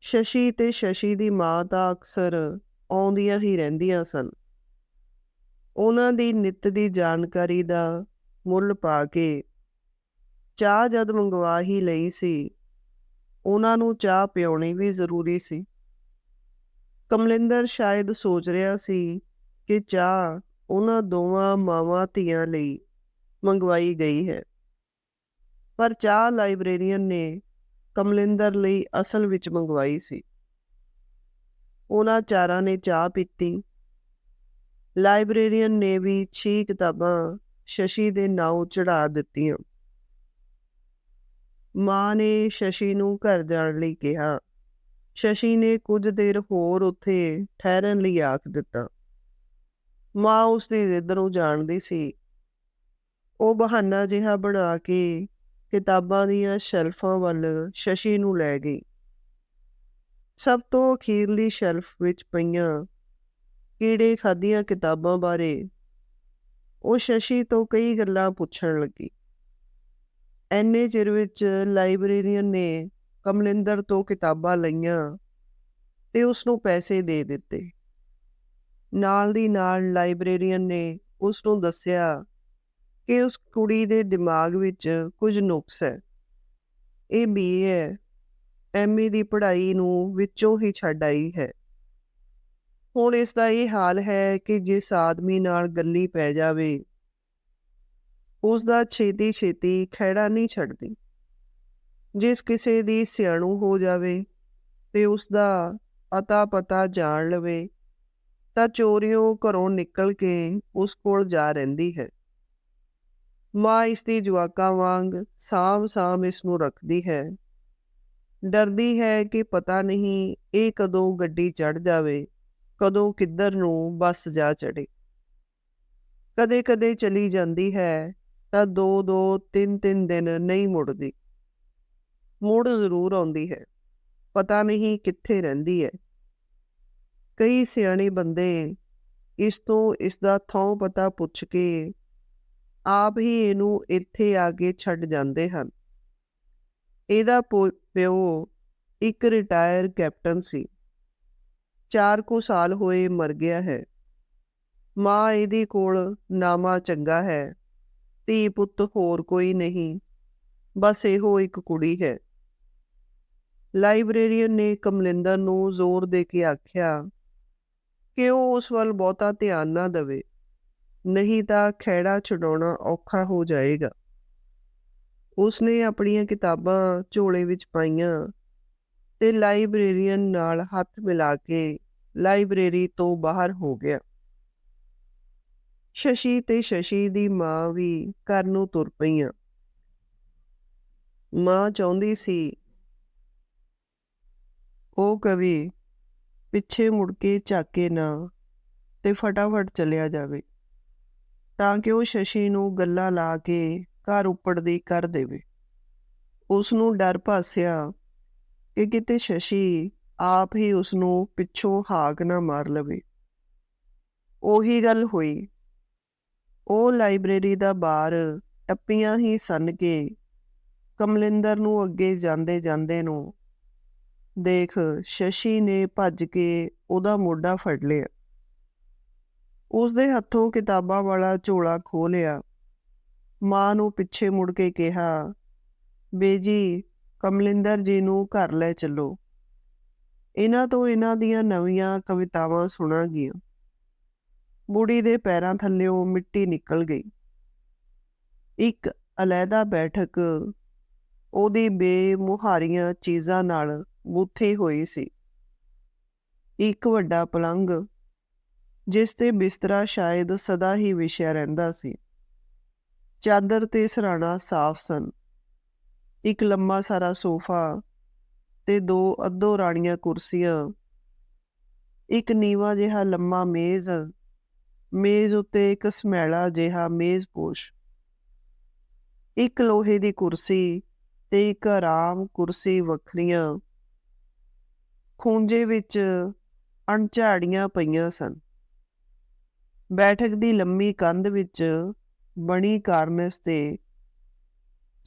ਸ਼ਸ਼ੀ ਤੇ ਸ਼ਸ਼ੀ ਦੀ ਮਾਂ ਤਾਂ ਅਕਸਰ ਆਉਂਦੀਆਂ ਹੀ ਰਹਿੰਦੀਆਂ ਸਨ। ਉਹਨਾਂ ਦੀ ਨਿੱਤ ਦੀ ਜਾਣਕਾਰੀ ਦਾ ਮੁੱਲ ਪਾ ਕੇ ਚਾਹ ਜਦ ਮੰਗਵਾ ਹੀ ਲਈ ਸੀ, ਉਹਨਾਂ ਨੂੰ ਚਾਹ ਪਿਉਣੀ ਵੀ ਜ਼ਰੂਰੀ ਸੀ। ਕਮਲਿੰਦਰ ਸ਼ਾਇਦ ਸੋਚ ਰਿਹਾ ਸੀ ਕਿ ਚਾਹ ਉਹਨਾਂ ਦੋਵਾਂ ਮਾਵਾਂ ਧੀਆਂ ਲਈ ਮੰਗਵਾਈ ਗਈ ਹੈ। ਪਰ ਚਾਹ ਲਾਇਬ੍ਰੇਰੀਅਨ ਨੇ ਕਮਲਿੰਦਰ ਲਈ ਅਸਲ ਵਿੱਚ ਮੰਗਵਾਈ ਸੀ। ਉਹਨਾਂ ਚਾਰਾਂ ਨੇ ਚਾਹ ਪੀਤੀ। ਲਾਇਬ੍ਰੇਰੀਅਨ ਨੇ ਵੀ ਛੇ ਕਿਤਾਬਾਂ ਸ਼ਸ਼ੀ ਦੇ ਨਾਂ ਚੜਾ ਦਿੱਤੀਆਂ। ਮਾਂ ਨੇ ਸ਼ਸ਼ੀ ਨੂੰ ਘਰ ਜਾਣ ਲਈ ਕਿਹਾ। ਸ਼ਸ਼ੀ ਨੇ ਕੁਝ ਦੇਰ ਹੋਰ ਉੱਥੇ ਠਹਿਰਨ ਲਈ ਆਖ ਦਿੱਤਾ। ਮਾਂ ਉਸ ਦੀ ਜ਼ਿੱਦ ਨੂੰ ਜਾਣਦੀ ਸੀ। ਉਹ ਬਹਾਨਾ ਜਿਹਾ ਬਣਾ ਕੇ ਕਿਤਾਬਾਂ ਦੀਆਂ ਸ਼ੈਲਫਾਂ ਵੱਲ ਸ਼ਸ਼ੀ ਨੂੰ ਲੈ ਗਈ। ਸਭ ਤੋਂ ਅਖੀਰਲੀ ਸ਼ੈਲਫ ਵਿੱਚ ਪਈਆਂ ਕੀੜੇ ਖਾਦੀਆਂ ਕਿਤਾਬਾਂ ਬਾਰੇ ਉਹ ਸ਼ਸ਼ੀ ਤੋਂ ਕਈ ਗੱਲਾਂ ਪੁੱਛਣ ਲੱਗੀ। ਐਨੇ ਚਿਰ ਵਿੱਚ ਲਾਇਬ੍ਰੇਰੀਅਨ ਨੇ ਕਮਲਿੰਦਰ ਤੋਂ ਕਿਤਾਬਾਂ ਲਈਆਂ ਤੇ ਉਸ ਨੂੰ ਪੈਸੇ ਦੇ ਦਿੱਤੇ। ਨਾਲ ਦੀ ਨਾਲ ਲਾਇਬ੍ਰੇਰੀਅਨ ਨੇ ਉਸ ਨੂੰ ਦੱਸਿਆ ਕਿ ਉਸ ਕੁੜੀ ਦੇ ਦਿਮਾਗ ਵਿੱਚ ਕੁਝ ਨੁਕਸ ਹੈ। ਇਹ ਬੀਏ ਹੈ। ਐਮਏ ਦੀ ਪੜ੍ਹਾਈ ਨੂੰ ਵਿੱਚੋਂ ਹੀ ਛੱਡ ਆਈ ਹੈ। ਹੁਣ ਇਸ ਦਾ ਇਹ ਹਾਲ ਹੈ ਕਿ ਜਿਸ ਆਦਮੀ ਨਾਲ ਗੱਲੀ ਪੈ ਜਾਵੇ ਉਸ ਦਾ ਛੇਤੀ ਛੇਤੀ ਖਹਿੜਾ ਨਹੀਂ ਛੱਡਦੀ। ਜਿਸ ਕਿਸੇ ਦੀ ਸਿਆਣੂ ਹੋ ਜਾਵੇ ਤੇ ਉਸ ਦਾ ਅਤਾ ਪਤਾ ਜਾਣ ਲਵੇ, ਤਾਂ ਚੋਰੀਓ ਘਰੋਂ ਨਿਕਲ ਕੇ ਉਸ ਕੋਲ ਜਾ ਰਹਿੰਦੀ ਹੈ। ਮਾਂ ਇਸ ਦੀ ਜਵਾਕਾਂ ਵਾਂਗ ਸਾਂਭ ਸਾਂਭ ਇਸ ਨੂੰ ਰੱਖਦੀ ਹੈ। ਡਰਦੀ ਹੈ ਕਿ ਪਤਾ ਨਹੀਂ ਇਹ ਕਦੋਂ ਗੱਡੀ ਚੜ ਜਾਵੇ। ਕਦੋਂ ਕਿੱਧਰ ਨੂੰ ਬੱਸ ਜਾ ਚੜੇ ਕਦੇ-ਕਦੇ ਚਲੀ ਜਾਂਦੀ ਹੈ ਤਾਂ ਦੋ ਦੋ ਤਿੰਨ ਤਿੰਨ ਦਿਨ ਨਹੀਂ ਮੁੜਦੀ। ਮੁੜ ਜ਼ਰੂਰ ਆਉਂਦੀ ਹੈ। ਪਤਾ ਨਹੀਂ ਕਿੱਥੇ ਰਹਿੰਦੀ ਹੈ। ਕਈ ਸਿਆਣੇ ਬੰਦੇ ਇਸ ਤੋਂ ਇਸ ਦਾ ਥਾਂ ਪਤਾ ਪੁੱਛ ਕੇ ਆਪ ਹੀ ਇਹਨੂੰ ਇੱਥੇ ਆ ਕੇ ਛੱਡ ਜਾਂਦੇ ਹਨ। ਇਹਦਾ ਪਿਓ ਇੱਕ ਰਿਟਾਇਰ ਕੈਪਟਨ ਸੀ। ਚਾਰ ਕੁ ਸਾਲ ਹੋਏ ਮਰ ਗਿਆ ਹੈ। ਮਾਂ ਇਹਦੇ ਕੋਲ ਨਾਮਾ ਚੰਗਾ ਹੈ, ਧੀ ਪੁੱਤ ਹੋਰ ਕੋਈ ਨਹੀਂ, ਬਸ ਇਹੋ ਇੱਕ ਕੁੜੀ ਹੈ। ਲਾਇਬ੍ਰੇਰੀਅਨ ਨੇ ਕਮਲਿੰਦਰ ਨੂੰ ਜ਼ੋਰ ਦੇ ਕੇ ਆਖਿਆ ਕਿ ਉਹ ਉਸ ਵੱਲ ਬਹੁਤਾ ਧਿਆਨ ਨਾ ਦੇਵੇ, ਨਹੀਂ ਤਾਂ ਖੈੜਾ ਛਡਾਉਣਾ ਔਖਾ ਹੋ ਜਾਏਗਾ। ਉਸਨੇ ਆਪਣੀਆਂ ਕਿਤਾਬਾਂ ਝੋਲੇ ਵਿੱਚ ਪਾਈਆਂ ਤੇ ਲਾਇਬ੍ਰੇਰੀਅਨ ਨਾਲ ਹੱਥ ਮਿਲਾ ਕੇ ਲਾਇਬ੍ਰੇਰੀ ਤੋਂ ਬਾਹਰ ਹੋ ਗਿਆ। ਸ਼ਸ਼ੀ ਤੇ ਸ਼ਸ਼ੀ ਦੀ ਮਾਂ ਵੀ ਘਰ ਨੂੰ ਤੁਰ ਪਈਆਂ। ਮਾਂ ਚਾਹੁੰਦੀ ਸੀ, ਉਹ ਕਵੀ ਪਿੱਛੇ ਮੁੜ ਕੇ ਝਾਕੇ ਨਾ ਤੇ ਫਟਾਫਟ ਚਲਿਆ ਜਾਵੇ, ਤਾਂ ਕਿ ਉਹ ਸ਼ਸ਼ੀ ਨੂੰ ਗੱਲਾਂ ਲਾ ਕੇ ਘਰ ਉੱਪੜਦੀ ਕਰ ਦੇਵੇ। ਉਸ ਨੂੰ ਡਰ ਭਾਸਿਆ ਕਿ ਕਿਤੇ ਸ਼ਸ਼ੀ ਆਪ ਹੀ ਉਸ ਨੂੰ ਪਿੱਛੋਂ ਹਾਕ ਨਾ ਮਾਰ ਲਵੇ। ਉਹੀ ਗੱਲ ਹੋਈ। ਉਹ ਲਾਇਬ੍ਰੇਰੀ ਦਾ ਬਾਰ ਟੱਪੀਆਂ ਹੀ ਸਨ ਕੇ ਕਮਲਿੰਦਰ ਨੂੰ ਅੱਗੇ ਜਾਂਦੇ ਜਾਂਦੇ ਨੂੰ ਦੇਖ ਸ਼ਸ਼ੀ ਨੇ ਭੱਜ ਕੇ ਉਹਦਾ ਮੋਢਾ ਫੜ ਲਿਆ। ਉਸ ਦੇ ਹੱਥੋਂ ਕਿਤਾਬਾਂ ਵਾਲਾ ਝੋਲਾ ਖੋ ਲਿਆ। ਮਾਂ ਨੂੰ ਪਿੱਛੇ ਮੁੜ ਕੇ ਕਿਹਾ, ਬੇਜੀ ਕਮਲਿੰਦਰ ਜੀ ਨੂੰ ਘਰ ਲੈ ਚੱਲੋ। ਇਹਨਾਂ ਤੋਂ ਇਹਨਾਂ ਦੀਆਂ ਨਵੀਆਂ ਕਵਿਤਾਵਾਂ ਸੁਣਾਂਗੀਆਂ। ਬੁੜੀ ਦੇ ਪੈਰਾਂ ਥੱਲੇੋਂ ਮਿੱਟੀ ਨਿਕਲ ਗਈ। ਇੱਕ ਅਲੈਦਾ ਬੈਠਕ ਉਹਦੀ ਬੇਮੁਹਾਰੀਆਂ ਚੀਜ਼ਾਂ ਨਾਲ ਬੁੱਥੀ ਹੋਈ ਸੀ। ਇੱਕ ਵੱਡਾ ਪਲੰਗ ਜਿਸ ਤੇ ਬਿਸਤਰਾ ਸ਼ਾਇਦ ਸਦਾ ਹੀ ਵਿਛਿਆ ਰਹਿੰਦਾ ਸੀ। ਚਾਦਰ ਤੇ ਸਰਾਣਾ ਸਾਫ਼ ਸਨ। ਇੱਕ ਲੰਮਾ ਸਾਰਾ ਸੋਫਾ ਤੇ ਦੋ ਅੱਧੋ ਰਾਣੀਆਂ ਕੁਰਸੀਆਂ। ਇੱਕ ਨੀਵਾ ਜਿਹਾ ਲੰਮਾ ਮੇਜ਼। ਮੇਜ਼ ਉੱਤੇ ਇੱਕ ਸਮੈਲਾ ਜਿਹਾ ਮੇਜ਼ ਪੋਸ਼। ਇੱਕ ਲੋਹੇ ਦੀ ਕੁਰਸੀ ਤੇ ਇੱਕ ਆਰਾਮ ਕੁਰਸੀ ਵੱਖਰੀਆਂ। ਖੂੰਜੇ ਵਿੱਚ ਅਣਝਾੜੀਆਂ ਪਈਆਂ ਸਨ। ਬੈਠਕ ਦੀ ਲੰਮੀ ਕੰਧ ਵਿੱਚ ਬਣੀ ਕਾਰਨਸ ਤੇ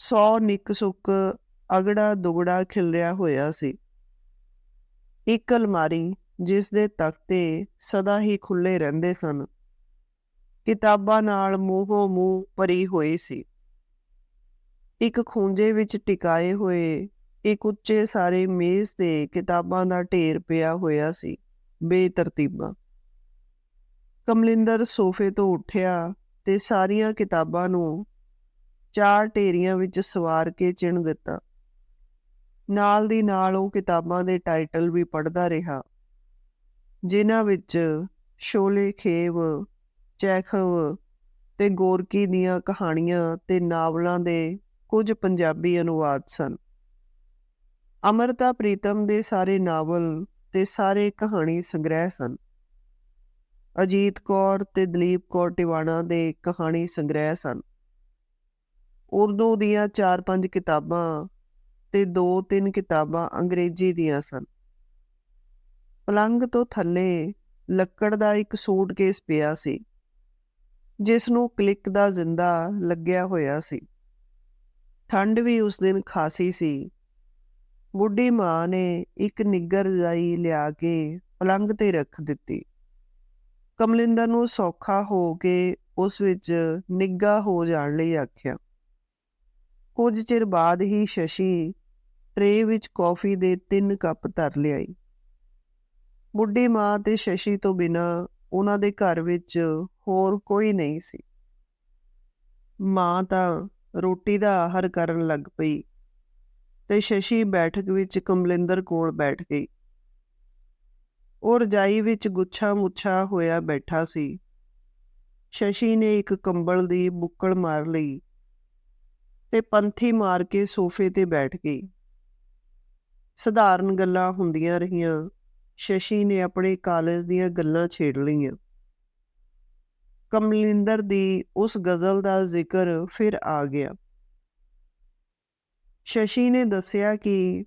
ਸੌ ਨਿੱਕ ਸੁੱਕ ਅਗੜਾ ਦੁਗੜਾ ਖਿਲਰਿਆ ਹੋਇਆ ਸੀ। ਇੱਕ ਅਲਮਾਰੀ ਜਿਸ ਦੇ ਤਖਤੇ ਸਦਾ ਹੀ ਖੁੱਲੇ ਰਹਿੰਦੇ ਸਨ। ਕਿਤਾਬਾਂ ਨਾਲ ਮੂੰਹੋਂ ਮੂੰਹ ਭਰੀ ਹੋਈ ਸੀ। ਇੱਕ ਖੂੰਜੇ ਵਿੱਚ ਟਿਕਾਏ ਹੋਏ ਇੱਕ ਉੱਚੇ ਸਾਰੇ ਮੇਜ਼ ਤੇ ਕਿਤਾਬਾਂ ਦਾ ਢੇਰ ਪਿਆ ਹੋਇਆ ਸੀ, ਬੇਤਰਤੀਬਾਂ। ਕਮਲਿੰਦਰ ਸੋਫੇ ਤੋਂ ਉੱਠਿਆ ਤੇ ਸਾਰੀਆਂ ਕਿਤਾਬਾਂ ਨੂੰ ਚਾਰ ਢੇਰੀਆਂ ਵਿੱਚ ਸਵਾਰ ਕੇ ਚਿਣ ਦਿੱਤਾ। ਨਾਲ ਦੀ ਨਾਲ ਉਹ ਕਿਤਾਬਾਂ ਦੇ ਟਾਈਟਲ ਵੀ ਪੜ੍ਹਦਾ ਰਿਹਾ। ਜਿਨ੍ਹਾਂ ਵਿੱਚ ਸ਼ੋਲੇ ਖੇਵ, ਚੈਖਵ ਤੇ ਗੋਰਕੀ ਦੀਆਂ ਕਹਾਣੀਆਂ ਤੇ ਨਾਵਲਾਂ ਦੇ ਕੁਝ ਪੰਜਾਬੀ ਅਨੁਵਾਦ ਸਨ। ਅਮਰਤਾ ਪ੍ਰੀਤਮ ਦੇ ਸਾਰੇ ਨਾਵਲ ਤੇ ਸਾਰੇ ਕਹਾਣੀ ਸੰਗ੍ਰਹਿ ਸਨ। ਅਜੀਤ ਕੌਰ ਤੇ ਦਲੀਪ ਕੌਰ ਟਿਵਾਣਾ ਦੇ ਕਹਾਣੀ ਸੰਗ੍ਰਹਿ ਸਨ। ਉਰਦੂ ਦੀਆਂ 4-5 ਕਿਤਾਬਾਂ ਤੇ 2-3 ਕਿਤਾਬਾਂ ਅੰਗਰੇਜ਼ੀ ਦੀਆਂ ਸਨ। ਪਲੰਗ ਤੋਂ ਥੱਲੇ ਲੱਕੜ ਦਾ ਇੱਕ ਸੂਟਕੇਸ ਪਿਆ ਸੀ ਜਿਸ ਨੂੰ ਕਲਿੱਕ ਦਾ ਜ਼ਿੰਦਾ ਲੱਗਿਆ ਹੋਇਆ ਸੀ। ਠੰਡ ਵੀ ਉਸ ਦਿਨ ਖਾਸੀ ਸੀ। ਬੁੱਢੀ ਮਾਂ ਨੇ ਇੱਕ ਨਿੱਗਰ ਰਜਾਈ ਲਿਆ ਕੇ ਪਲੰਗ ਤੇ ਰੱਖ ਦਿੱਤੀ। ਕਮਲਿੰਦਰ ਨੂੰ ਸੌਖਾ ਹੋ ਕੇ ਉਸ ਵਿੱਚ ਨਿੱਗਾ ਹੋ ਜਾਣ ਲਈ ਆਖਿਆ। ਕੁਝ ਚਿਰ ਬਾਅਦ ਹੀ ਸ਼ਸ਼ੀ ਟਰੇ ਵਿੱਚ ਕੌਫੀ ਦੇ ਤਿੰਨ ਕੱਪ ਧਰ ਲਿਆਈ। ਬੁੱਢੀ ਮਾਂ ਤੇ ਸ਼ਸ਼ੀ ਤੋਂ ਬਿਨਾ ਉਹਨਾਂ ਦੇ ਘਰ ਵਿੱਚ ਹੋਰ ਕੋਈ ਨਹੀਂ ਸੀ। ਮਾਂ ਤਾਂ ਰੋਟੀ ਦਾ ਆਹਰ ਕਰਨ ਲੱਗ ਪਈ ਤੇ ਸ਼ਸ਼ੀ ਬੈਠਕ ਵਿੱਚ ਕਮਲਿੰਦਰ ਕੋਲ ਬੈਠ ਗਈ। ਉਹ ਰਜਾਈ ਵਿੱਚ ਗੁੱਛਾ ਮੁੱਛਾ ਹੋਇਆ ਬੈਠਾ ਸੀ। ਸ਼ਸ਼ੀ ਨੇ ਇੱਕ ਕੰਬਲ ਦੀ ਬੁੱਕਲ ਮਾਰ ਲਈ ਤੇ ਪੰਥੀ ਮਾਰ ਕੇ ਸੋਫੇ ਤੇ ਬੈਠ ਗਈ। ਸਧਾਰਨ ਗੱਲਾਂ ਹੁੰਦੀਆਂ ਰਹੀਆਂ। ਸ਼ਸ਼ੀ ਨੇ ਆਪਣੇ ਕਾਲਜ ਦੀਆਂ ਗੱਲਾਂ ਛੇੜ ਲਈਆਂ। ਕਮਲਿੰਦਰ ਦੀ ਉਸ ਗਜ਼ਲ ਦਾ ਜ਼ਿਕਰ ਫਿਰ ਆ ਗਿਆ। ਸ਼ਸ਼ੀ ਨੇ ਦੱਸਿਆ ਕਿ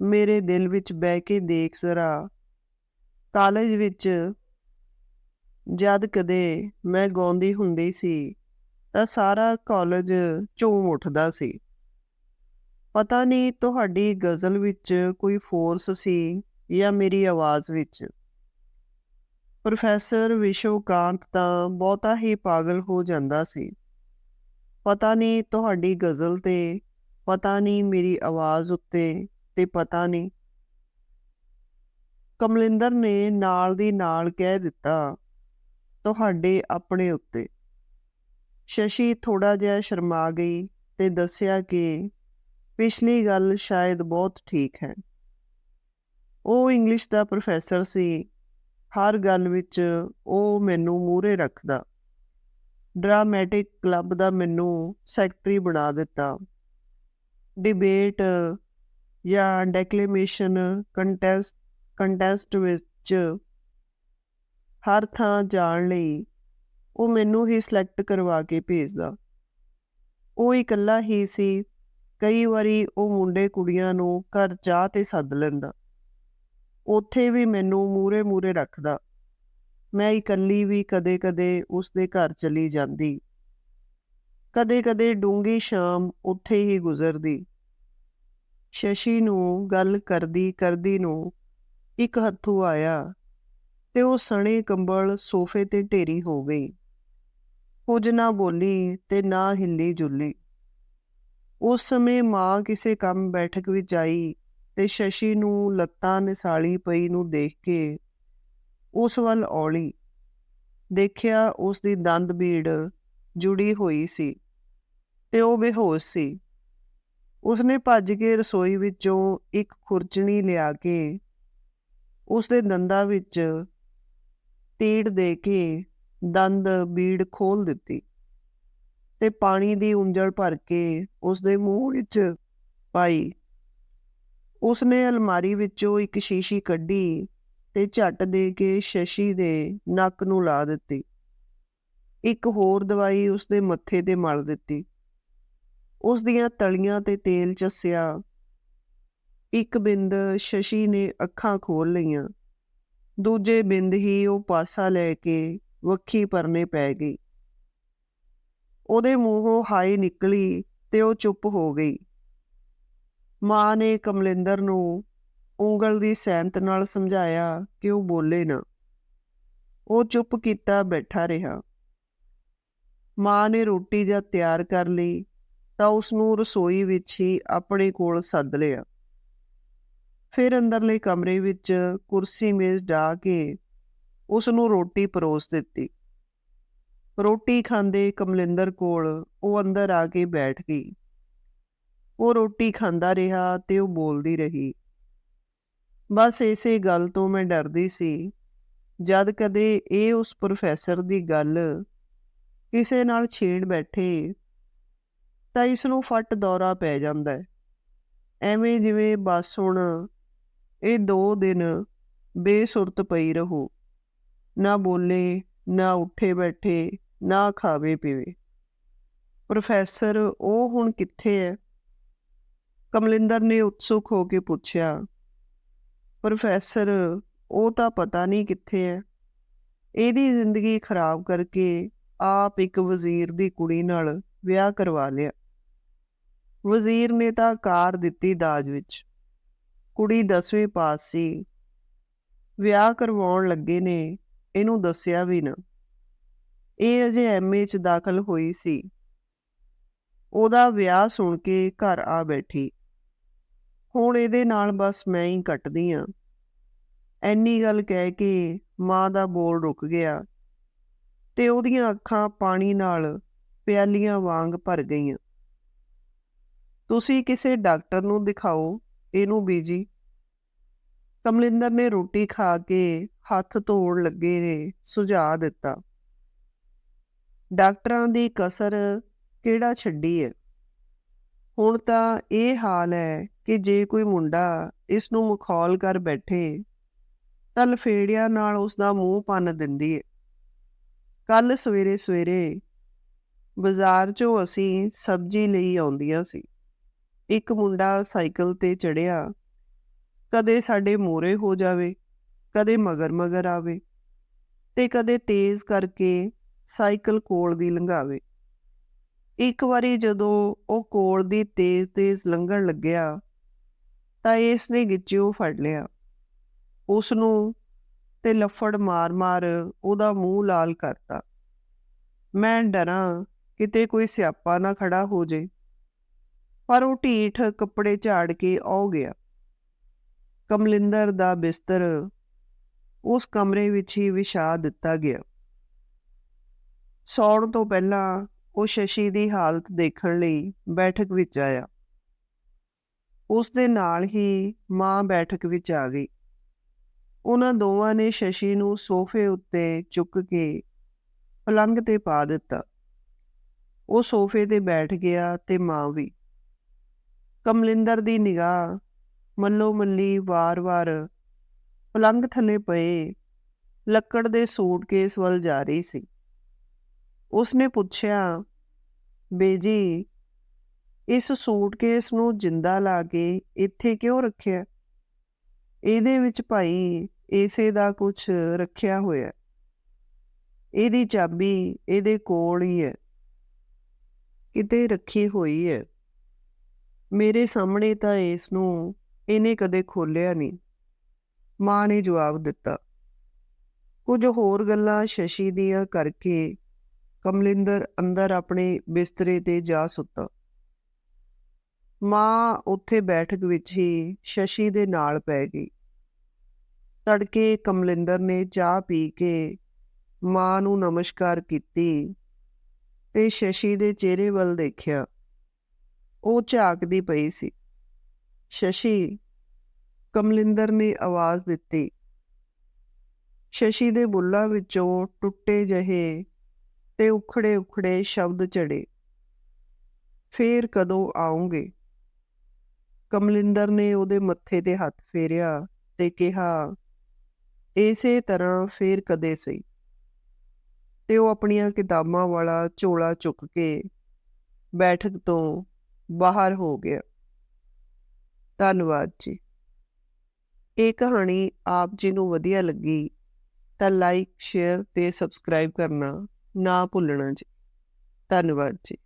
ਮੇਰੇ ਦਿਲ ਵਿੱਚ ਬਹਿ ਕੇ ਦੇਖ ਜ਼ਰਾ, ਕਾਲਜ ਵਿੱਚ ਜਦ ਕਦੇ ਮੈਂ ਗਾਉਂਦੀ ਹੁੰਦੀ ਸੀ ਤਾਂ ਸਾਰਾ ਕਾਲਜ ਝੂਮ ਉੱਠਦਾ ਸੀ। ਪਤਾ ਨਹੀਂ ਤੁਹਾਡੀ ਗਜ਼ਲ ਵਿੱਚ ਕੋਈ ਫੋਰਸ ਸੀ ਜਾਂ ਮੇਰੀ ਆਵਾਜ਼ ਵਿੱਚ। ਪ੍ਰੋਫੈਸਰ ਵਿਸ਼ਵਕਾਂਤ ਤਾਂ ਬਹੁਤਾ ਹੀ ਪਾਗਲ ਹੋ ਜਾਂਦਾ ਸੀ। ਪਤਾ ਨਹੀਂ ਤੁਹਾਡੀ ਗਜ਼ਲ ਤੇ, ਪਤਾ ਨਹੀਂ ਮੇਰੀ ਆਵਾਜ਼ ਉੱਤੇ ਤੇ ਪਤਾ ਨਹੀਂ। ਕਮਲਿੰਦਰ ਨੇ ਨਾਲ ਦੀ ਨਾਲ ਕਹਿ ਦਿੱਤਾ, ਤੁਹਾਡੇ ਆਪਣੇ ਉੱਤੇ। ਸ਼ਸ਼ੀ ਥੋੜਾ ਜਿਹਾ ਸ਼ਰਮਾ ਗਈ ਤੇ ਦੱਸਿਆ ਕਿ ਪਿਛਲੀ ਗੱਲ ਸ਼ਾਇਦ ਬਹੁਤ ਠੀਕ ਹੈ। ਉਹ ਇੰਗਲਿਸ਼ ਦਾ ਪ੍ਰੋਫੈਸਰ ਸੀ। ਹਰ ਗੱਲ ਵਿੱਚ ਉਹ ਮੈਨੂੰ ਮੂਰੇ ਰੱਖਦਾ। ਡਰਾਮੈਟਿਕ ਕਲੱਬ ਦਾ ਮੈਨੂੰ ਸੈਕਟਰੀ ਬਣਾ ਦਿੱਤਾ। ਡਿਬੇਟ ਜਾਂ ਡੈਕਲੇਮੇਸ਼ਨ ਕੰਟੈਸਟ ਕੰਟੈਸਟ ਵਿੱਚ ਹਰ ਥਾਂ ਜਾਣ ਲਈ ਉਹ ਮੈਨੂੰ ਹੀ ਸਿਲੈਕਟ ਕਰਵਾ ਕੇ ਭੇਜਦਾ। ਉਹ ਇਕੱਲਾ ਹੀ ਸੀ। ਕਈ ਵਾਰੀ ਉਹ ਮੁੰਡੇ ਕੁੜੀਆਂ ਨੂੰ ਘਰ ਚਾਹ ਤੇ ਸੱਦ ਲੈਂਦਾ। ਉੱਥੇ ਵੀ ਮੈਨੂੰ ਮੂਰੇ ਮੂਰੇ ਰੱਖਦਾ। ਮੈਂ ਇਕੱਲੀ ਵੀ ਕਦੇ-ਕਦੇ ਉਸ ਦੇ ਘਰ ਚਲੀ ਜਾਂਦੀ। ਕਦੇ-ਕਦੇ ਡੂੰਗੀ ਸ਼ਾਮ ਉੱਥੇ ਹੀ ਗੁਜ਼ਰਦੀ। ਸ਼ਸ਼ੀ ਨੂੰ ਗੱਲ ਕਰਦੀ ਕਰਦੀ ਨੂੰ ਇੱਕ ਹੱਥੂ ਆਇਆ ਤੇ ਉਹ ਸਣੇ ਕੰਬਲ ਸੋਫੇ ਤੇ ਢੇਰੀ ਹੋ ਗਈ। ਕੁਝ ਨਾ ਬੋਲੀ ਤੇ ਨਾ ਹਿੱਲੀ ਜੁੱਲੀ। ਉਸ ਸਮੇਂ ਮਾਂ ਕਿਸੇ ਕੰਮ ਬੈਠਕ ਵਿੱਚ ਆਈ ਤੇ ਸ਼ਸ਼ੀ ਨੂੰ ਲੱਤਾਂ ਨਿਸਾਲੀ ਪਈ ਨੂੰ ਦੇਖ ਕੇ ਉਸ ਵੱਲ ਔਲੀ। ਦੇਖਿਆ ਉਸ ਦੀ ਦੰਦ ਬੀੜ ਜੁੜੀ ਹੋਈ ਸੀ ਤੇ ਉਹ ਬੇਹੋਸ਼ ਸੀ। ਉਸਨੇ ਭੱਜ ਕੇ ਰਸੋਈ ਵਿੱਚੋਂ ਇੱਕ ਖੁਰਚਣੀ ਲਿਆ ਕੇ ਉਸ ਦੇ ਦੰਦਾਂ ਵਿੱਚ ਤੀੜ ਦੇ ਕੇ ਦੰਦ, ਬੀੜ ਖੋਲ ਦਿੱਤੀ ਤੇ ਪਾਣੀ ਦੀ ਉਂਜਲ ਭਰ ਕੇ ਉਸ ਦੇ ਮੂੰਹ ਵਿੱਚ ਪਾਈ। ਉਸਨੇ ਅਲਮਾਰੀ ਵਿੱਚੋਂ ਇੱਕ ਸ਼ੀਸ਼ੀ ਕੱਢੀ ਤੇ ਝੱਟ ਦੇ ਕੇ ਸ਼ਸ਼ੀ ਦੇ ਨੱਕ ਨੂੰ ਲਾ ਦਿੱਤੀ। ਇੱਕ ਹੋਰ ਦਵਾਈ ਉਸ ਦੇ ਮੱਥੇ ਤੇ ਮਲ ਦਿੱਤੀ। ਉਸ ਦੀਆਂ ਤਲੀਆਂ ਤੇ ਤੇਲ ਚੱਸਿਆ। ਇੱਕ ਬਿੰਦ ਸ਼ਸ਼ੀ ਨੇ ਅੱਖਾਂ ਖੋਲ ਲਈਆਂ। ਦੂਜੇ ਬਿੰਦ ਹੀ ਉਹ ਪਾਸਾ ਲੈ ਕੇ ਵੱਖੀ ਪਰਨੇ ਪੈ ਗਈ। ਉਹਦੇ ਮੂੰਹੋਂ ਹਾਈ ਨਿਕਲੀ ਤੇ ਉਹ ਚੁੱਪ ਹੋ ਗਈ। ਮਾਂ ਨੇ ਕਮਲਿੰਦਰ ਨੂੰ ਉਂਗਲ ਦੀ ਸੈਂਤ ਨਾਲ ਸਮਝਾਇਆ ਕਿ ਉਹ ਬੋਲੇ ਨਾ। ਉਹ ਚੁੱਪ ਕੀਤਾ ਬੈਠਾ ਰਿਹਾ। ਮਾਂ ਨੇ ਰੋਟੀ ਜਦ ਤਿਆਰ ਕਰ ਲਈ, ਤਾਂ ਉਸ ਨੂੰ ਰਸੋਈ ਵਿੱਚ ਹੀ ਆਪਣੇ ਕੋਲ ਸੱਦ ਲਿਆ। ਫਿਰ ਅੰਦਰਲੇ ਕਮਰੇ ਵਿੱਚ ਕੁਰਸੀ ਮੇਜ਼ ਢਾ ਕੇ ਉਸ ਨੂੰ ਰੋਟੀ ਪਰੋਸ ਦਿੱਤੀ। ਰੋਟੀ ਖਾਂਦੇ ਕਮਲਿੰਦਰ ਕੋਲ ਉਹ ਅੰਦਰ ਆ ਕੇ ਬੈਠ ਗਈ। ਉਹ ਰੋਟੀ ਖਾਂਦਾ ਰਿਹਾ ਤੇ ਉਹ ਬੋਲਦੀ ਰਹੀ। ਬਸ ਇਸੇ ਗੱਲ ਤੋਂ ਮੈਂ ਡਰਦੀ ਸੀ, ਜਦ ਕਦੇ ਇਹ ਉਸ ਪ੍ਰੋਫੈਸਰ ਦੀ ਗੱਲ ਕਿਸੇ ਨਾਲ ਛੇੜ ਬੈਠੇ ਤਾਂ ਇਸ ਨੂੰ ਫੱਟ ਦੌਰਾ ਪੈ ਜਾਂਦਾ ਐਵੇਂ ਜਿਵੇਂ ਬਸ ਹੁਣ ਇਹ ਦੋ ਦਿਨ ਬੇਸੁਰਤ ਪਈ ਰਹੋ। ਨਾ ਬੋਲੇ, ਨਾ ਉੱਠੇ ਬੈਠੇ, ਨਾ ਖਾਵੇ ਪੀਵੇ। ਪ੍ਰੋਫੈਸਰ, ਉਹ ਹੁਣ ਕਿੱਥੇ ਹੈ ਕਮਲਿੰਦਰ ਨੇ ਉਤਸੁਕ ਹੋ ਕੇ ਪੁੱਛਿਆ। ਪ੍ਰੋਫੈਸਰ, ਉਹ ਤਾਂ ਪਤਾ ਨਹੀਂ ਕਿੱਥੇ ਹੈ ਇਹਦੀ ਜ਼ਿੰਦਗੀ ਖਰਾਬ ਕਰਕੇ ਆਪ ਇੱਕ ਵਜ਼ੀਰ ਦੀ ਕੁੜੀ ਨਾਲ ਵਿਆਹ ਕਰਵਾ ਲਿਆ। ਵਜ਼ੀਰ ਨੇ ਤਾਂ ਕਾਰ ਦਿੱਤੀ ਦਾਜ ਵਿੱਚ। ਕੁੜੀ 10ਵੀਂ ਪਾਸ ਸੀ। ਵਿਆਹ ਕਰਵਾਉਣ ਲੱਗੇ ਨੇ। ਇਹਨੂੰ ਦੱਸਿਆ ਵੀ ਨਾ। ਇਹ ਅਜੇ ਐਮਏ ਚ ਦਾਖਲ ਹੋਈ ਸੀ। ਉਹਦਾ ਵਿਆਹ ਸੁਣ ਕੇ ਘਰ ਆ ਬੈਠੀ। ਹੁਣ ਇਹਦੇ ਨਾਲ ਬਸ ਮੈਂ ਹੀ ਕੱਟਦੀ ਆ। ਐਨੀ ਗੱਲ ਕਹਿ ਕੇ ਮਾਂ ਦਾ ਬੋਲ ਰੁਕ ਗਿਆ ਤੇ ਉਹਦੀਆਂ ਅੱਖਾਂ ਪਾਣੀ ਨਾਲ ਪਿਆਲੀਆਂ ਵਾਂਗ ਭਰ ਗਈਆਂ। ਤੁਸੀਂ ਕਿਸੇ ਡਾਕਟਰ ਨੂੰ ਦਿਖਾਓ। ਇਹਨੂੰ ਬੀਜੀ। ਕਮਲਿੰਦਰ ਨੇ ਰੋਟੀ ਖਾ ਕੇ ਹੱਥ ਧੋਣ ਲੱਗੇ ਨੇ, ਸੁਝਾਅ ਦਿੱਤਾ। ਡਾਕਟਰਾਂ ਦੀ ਕਸਰ ਕਿਹੜਾ ਛੱਡੀ ਹੈ ਹੁਣ ਤਾਂ ਇਹ ਹਾਲ ਹੈ ਕਿ ਜੇ ਕੋਈ ਮੁੰਡਾ ਇਸ ਨੂੰ ਮਖੌਲ ਕਰ ਬੈਠੇ, ਤਾਂ ਲਫੇੜਿਆਂ ਨਾਲ ਉਸ ਦਾ ਮੂੰਹ ਪੰਨ ਦਿੰਦੀ ਹੈ ਕੱਲ ਸਵੇਰੇ ਸਵੇਰੇ ਬਾਜ਼ਾਰ 'ਚੋਂ ਅਸੀਂ ਸਬਜ਼ੀ ਲਈ ਆਉਂਦੀਆਂ ਸੀ। ਇੱਕ ਮੁੰਡਾ ਸਾਈਕਲ ਤੇ ਚੜਿਆ ਕਦੇ ਸਾਡੇ ਮੋਰੇ ਹੋ ਜਾਵੇ। ਕਦੇ ਮਗਰ ਮਗਰ ਆਵੇ ਤੇ ਕਦੇ ਤੇਜ਼ ਕਰਕੇ ਸਾਈਕਲ ਕੋਲ ਦੀ ਲੰਘਾਵੇ। ਇੱਕ ਵਾਰੀ ਜਦੋਂ ਉਹ ਕੋਲ ਦੀ ਤੇਜ਼-ਤੇਜ਼ ਲੰਘਣ ਲੱਗਿਆ ਤਾਂ ਇਸ ਨੇ ਗਿੱਚਿਓ ਫੜ ਲਿਆ। ਉਸ ਨੂੰ ਤੇ ਲੱਫੜ ਮਾਰ-ਮਾਰ ਉਹਦਾ ਮੂੰਹ ਲਾਲ ਕਰਤਾ। ਮੈਂ ਡਰਾਂ ਕਿਤੇ ਕੋਈ ਸਿਆਪਾ ਨਾ ਖੜਾ ਹੋ ਜੇ। ਪਰ ਉਹ ਢੀਠ ਕੱਪੜੇ ਝਾੜ ਕੇ ਆਉ ਗਿਆ। ਕਮਲਿੰਦਰ ਦਾ ਬਿਸਤਰ ਉਸ ਕਮਰੇ ਵਿੱਚ ਹੀ ਵਿਛਾ ਦਿੱਤਾ ਗਿਆ। ਸੌਣ ਤੋਂ ਪਹਿਲਾਂ ਉਹ ਸ਼ਸ਼ੀ ਦੀ ਹਾਲਤ ਦੇਖਣ ਲਈ ਬੈਠਕ ਵਿੱਚ ਆਇਆ। ਉਸ ਦੇ ਨਾਲ ਹੀ ਮਾਂ ਬੈਠਕ ਵਿੱਚ ਆ ਗਈ। ਉਹਨਾਂ ਦੋਵਾਂ ਨੇ ਸ਼ਸ਼ੀ ਨੂੰ ਸੋਫੇ ਉੱਤੇ ਚੁੱਕ ਕੇ ਪਲੰਘ ਤੇ ਪਾ ਦਿੱਤਾ। ਉਹ ਸੋਫੇ ਤੇ ਬੈਠ ਗਿਆ ਤੇ ਮਾਂ ਵੀ। ਕਮਲਿੰਦਰ ਦੀ ਨਿਗਾਹ ਮੱਲੋ ਮੱਲੀ ਵਾਰ-ਵਾਰ ਪਲੰਗ ਥੱਲੇ ਪਏ, ਲੱਕੜ ਦੇ ਸੂਟਕੇਸ ਵੱਲ ਜਾ ਰਹੀ ਸੀ। ਉਸਨੇ ਪੁੱਛਿਆ ਬੇਜੀ ਇਸ ਸੂਟਕੇਸ ਨੂੰ ਜਿੰਦਾ ਲਾ ਕੇ ਇੱਥੇ ਕਿਉਂ ਰੱਖਿਆ? ਇਹਦੇ ਵਿੱਚ ਭਾਈ ਏਸੇ ਦਾ ਕੁਝ ਰੱਖਿਆ ਹੋਇਆ। ਇਹਦੀ ਚਾਬੀ ਇਹਦੇ ਕੋਲ ਹੀ ਹੈ। ਕਿਤੇ ਰੱਖੀ ਹੋਈ ਹੈ। ਮੇਰੇ ਸਾਹਮਣੇ ਤਾਂ ਇਸ ਨੂੰ ਇਹਨੇ ਕਦੇ ਖੋਲਿਆ ਨਹੀਂ। ਮਾਂ ਨੇ ਜਵਾਬ ਦਿੱਤਾ। ਕੁਝ ਹੋਰ ਗੱਲਾਂ ਸ਼ਸ਼ੀ ਦੀਆਂ ਕਰਕੇ ਕਮਲਿੰਦਰ ਅੰਦਰ ਆਪਣੇ ਬਿਸਤਰੇ ਤੇ ਜਾ ਸੁੱਤਾ। ਮਾਂ ਉੱਥੇ ਬੈਠਕ ਵਿੱਚ ਹੀ ਸ਼ਸ਼ੀ ਦੇ ਨਾਲ ਪੈ ਗਈ। ਤੜਕੇ ਕਮਲਿੰਦਰ ਨੇ ਚਾਹ ਪੀ ਕੇ ਮਾਂ ਨੂੰ ਨਮਸਕਾਰ ਕੀਤੀ ਤੇ ਸ਼ਸ਼ੀ ਦੇ ਚਿਹਰੇ ਵੱਲ ਦੇਖਿਆ। ਉਹ ਝਾਕਦੀ ਪਈ ਸੀ। ਸ਼ਸ਼ੀ ਕਮਲਿੰਦਰ ਨੇ ਆਵਾਜ਼ ਦਿੱਤੀ। ਸ਼ਸ਼ੀ ਦੇ ਬੁੱਲਾਂ ਵਿੱਚੋਂ ਟੁੱਟੇ ਜਹੇ ਤੇ ਉਖੜੇ ਉਖੜੇ ਸ਼ਬਦ ਚੜੇ ਫੇਰ ਕਦੋਂ ਆਉਂਗੇ? ਕਮਲਿੰਦਰ ਨੇ ਉਹਦੇ ਮੱਥੇ ਤੇ ਹੱਥ ਫੇਰਿਆ ਤੇ ਕਿਹਾ, ਇਸੇ ਤਰ੍ਹਾਂ ਫੇਰ ਕਦੇ ਸਹੀ। ਤੇ ਉਹ ਆਪਣੀਆਂ ਕਿਤਾਬਾਂ ਵਾਲਾ ਝੋਲਾ ਚੁੱਕ ਕੇ ਬੈਠਕ ਤੋਂ ਬਾਹਰ ਹੋ ਗਿਆ। ਧੰਨਵਾਦ ਜੀ। ਇਹ ਕਹਾਣੀ ਆਪ ਜੀ ਨੂੰ ਵਧੀਆ ਲੱਗੀ ਤਾਂ ਲਾਈਕ ਸ਼ੇਅਰ ਤੇ ਸਬਸਕ੍ਰਾਈਬ ਕਰਨਾ ਨਾ ਭੁੱਲਣਾ ਜੀ। ਧੰਨਵਾਦ ਜੀ।